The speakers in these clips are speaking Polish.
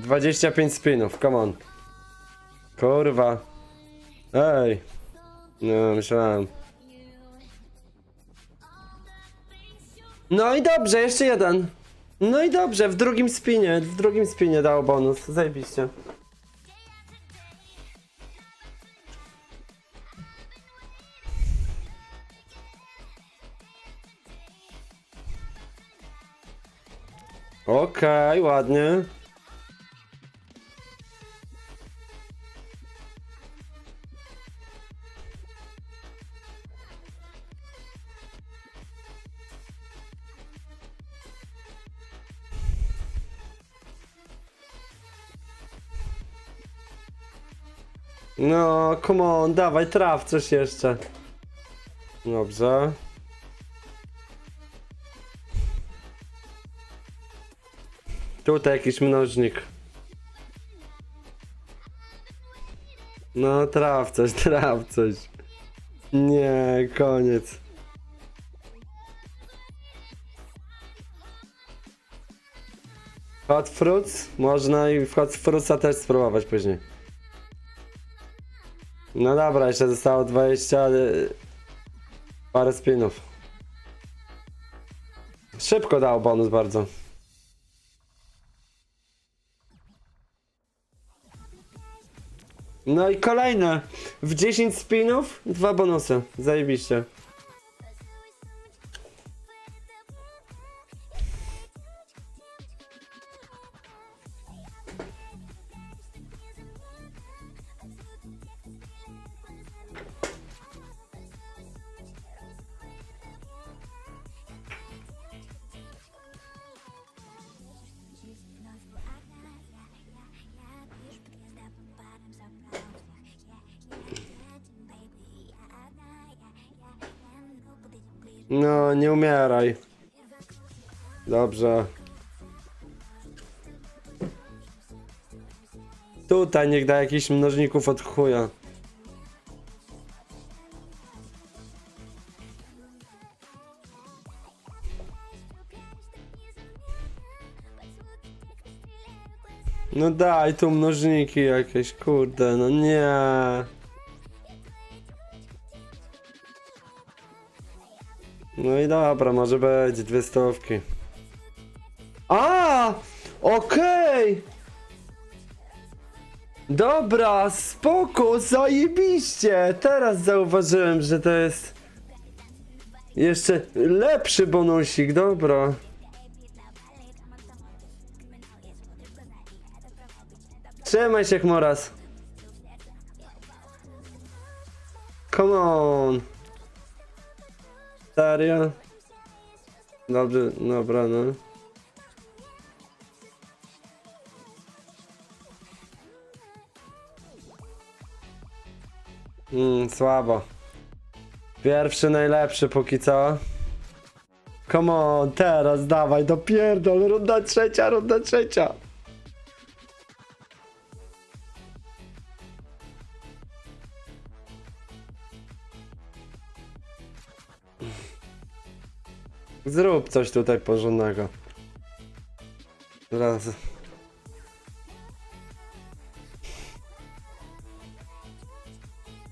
25 spinów, come on. Kurwa. Ej. No, myślałem. No i dobrze, jeszcze jeden. No i dobrze, w drugim spinie, w drugim spinie dał bonus, zajebiście. Okej, ładnie. No, come on, dawaj, traf coś jeszcze. Dobrze. Tutaj jakiś mnożnik. No, traf coś, traf coś. Nie, koniec. Hot fruits? Można i hot fruitsa też spróbować później. No dobra, jeszcze zostało 20 y, parę spinów. Szybko dał bonus bardzo. No i kolejne. W 10 spinów, dwa bonusy. Zajebiście. No, nie umieraj. Dobrze. Tutaj niech da jakichś mnożników od chuja. No daj tu mnożniki jakieś, kurde, no nie. No i dobra, może być dwie stówki. A! Okej! Dobra, spoko, zajebiście! Teraz zauważyłem, że to jest jeszcze lepszy bonusik, dobra. Trzymaj się, Chmoras. Come on. Serio? Dobrze, dobra, no. Mm, słabo. Pierwszy najlepszy póki co. Come on, teraz dawaj, dopierdol, runda trzecia, runda trzecia. Zrób coś tutaj porządnego. Raz.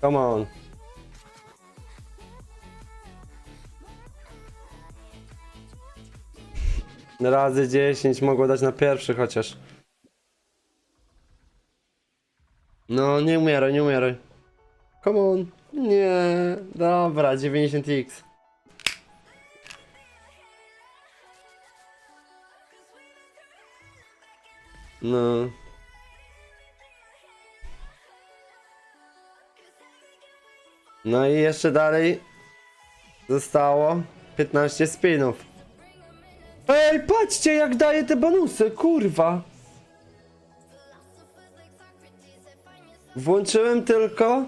Come on. Razy 10 mogło dać na pierwszy chociaż. No, nie umieraj, nie umieraj. Come on. Nie. Dobra, 90x. No. No i jeszcze dalej zostało 15 spinów. Ej, patrzcie jak daje te bonusy, kurwa. Włączyłem tylko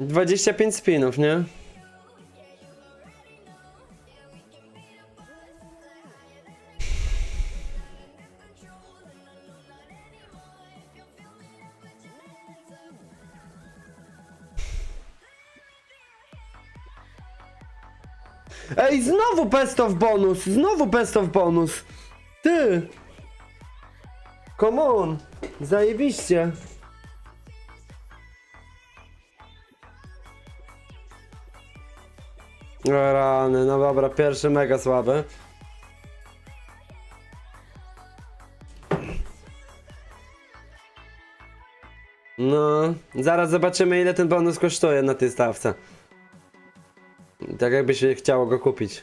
25 spinów, nie? Ej, znowu best of bonus! Znowu best of bonus! Ty! Come on! Zajebiście! Rany, no dobra, pierwszy mega słaby. No, zaraz zobaczymy ile ten bonus kosztuje na tej stawce. Tak jakby się chciało go kupić.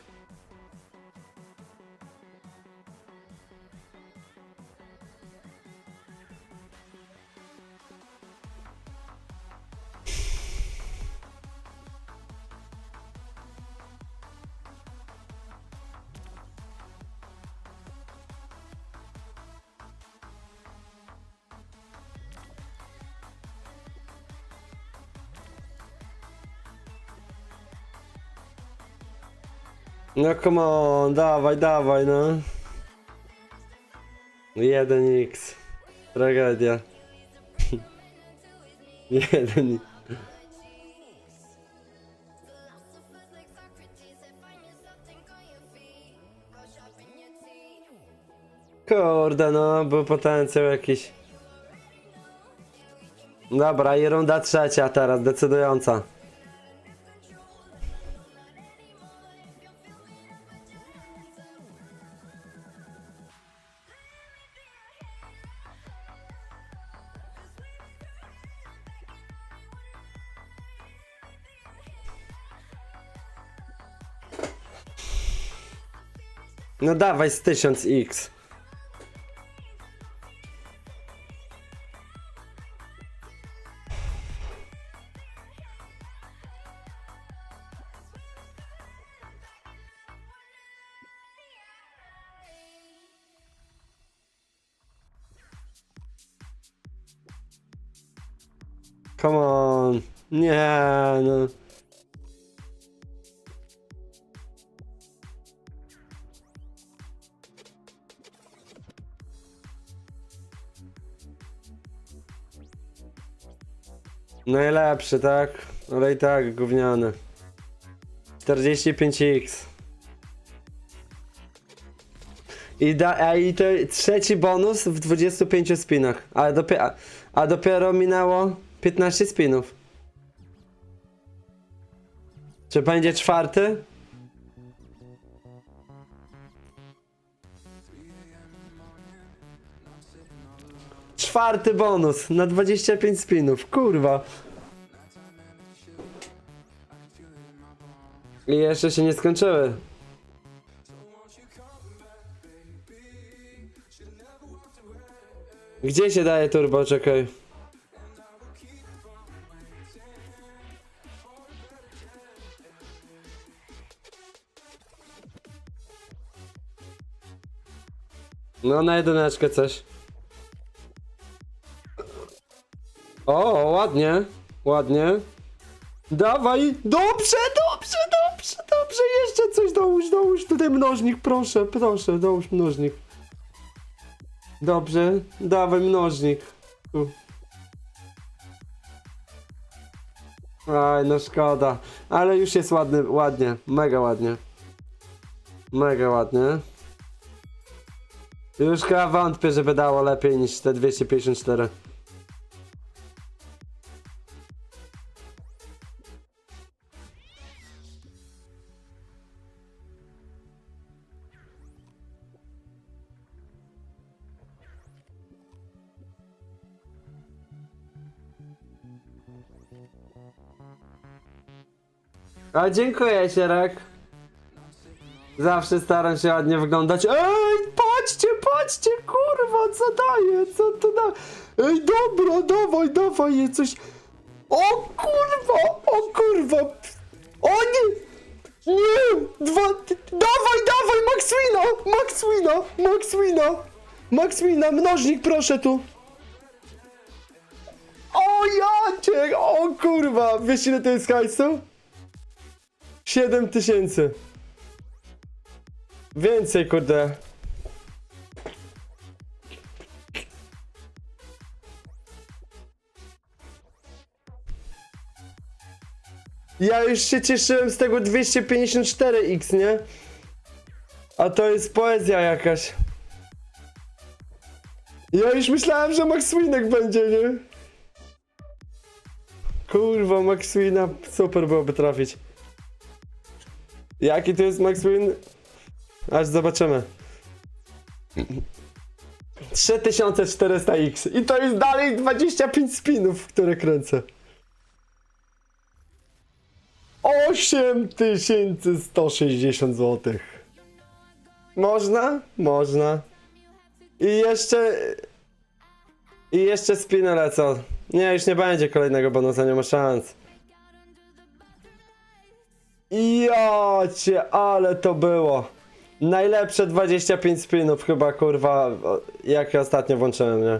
No come on, dawaj, dawaj, no. 1x. Tragedia. 1 Kurde, no, był potencjał jakiś. Dobra, i runda trzecia teraz, decydująca. No dawaj z 1000x. Come on. Nie, no. Najlepszy, tak? Ale i tak gówniany. 45x. I, da, a i to trzeci bonus w 25 spinach. A, dopie, a, a dopiero minęło 15 spinów. Czy będzie czwarty? Czwarty bonus na 25 spinów. Kurwa. I jeszcze się nie skończyły. Gdzie się daje turbo? Czekaj. No na jedyneczkę coś. Ładnie, ładnie. Dawaj, dobrze, dobrze, dobrze, dobrze, jeszcze coś dołóż, dołóż tutaj mnożnik, proszę, proszę, dołóż mnożnik. Dobrze, dawaj mnożnik. Tu. Aj, no szkoda, ale już jest ładny, ładnie, mega ładnie. Mega ładnie. Już chyba wątpię, żeby dało lepiej niż te 254. A dziękuję, Sierek. Zawsze staram się ładnie wyglądać. Ej, patrzcie, patrzcie, kurwa, co daje, co to da? Ej, dobra, dawaj, dawaj, jest coś. O kurwa, o kurwa. O nie, nie, dwa, dawaj, dawaj, Max Wina, Max Wina, Max Wina, Max Wina, mnożnik, proszę tu. O ja cię, o kurwa, wiesz ile to jest hajsu? 7 tysięcy. Więcej, kurde. Ja już się cieszyłem z tego 254x, nie? A to jest poezja jakaś. Ja już myślałem, że Max Winek będzie, nie? Kurwa, Max Wina super byłoby trafić. Jaki to jest Max Win? Aż zobaczymy. 3400X i to jest dalej 25 spinów, które kręcę. 8160 zł. Można? Można. I jeszcze... I jeszcze spiny lecą. Nie, już nie będzie kolejnego bonusa, nie ma szans. Ja cię, ale to było. Najlepsze 25 spinów chyba, kurwa, jak ja ostatnio włączyłem, nie?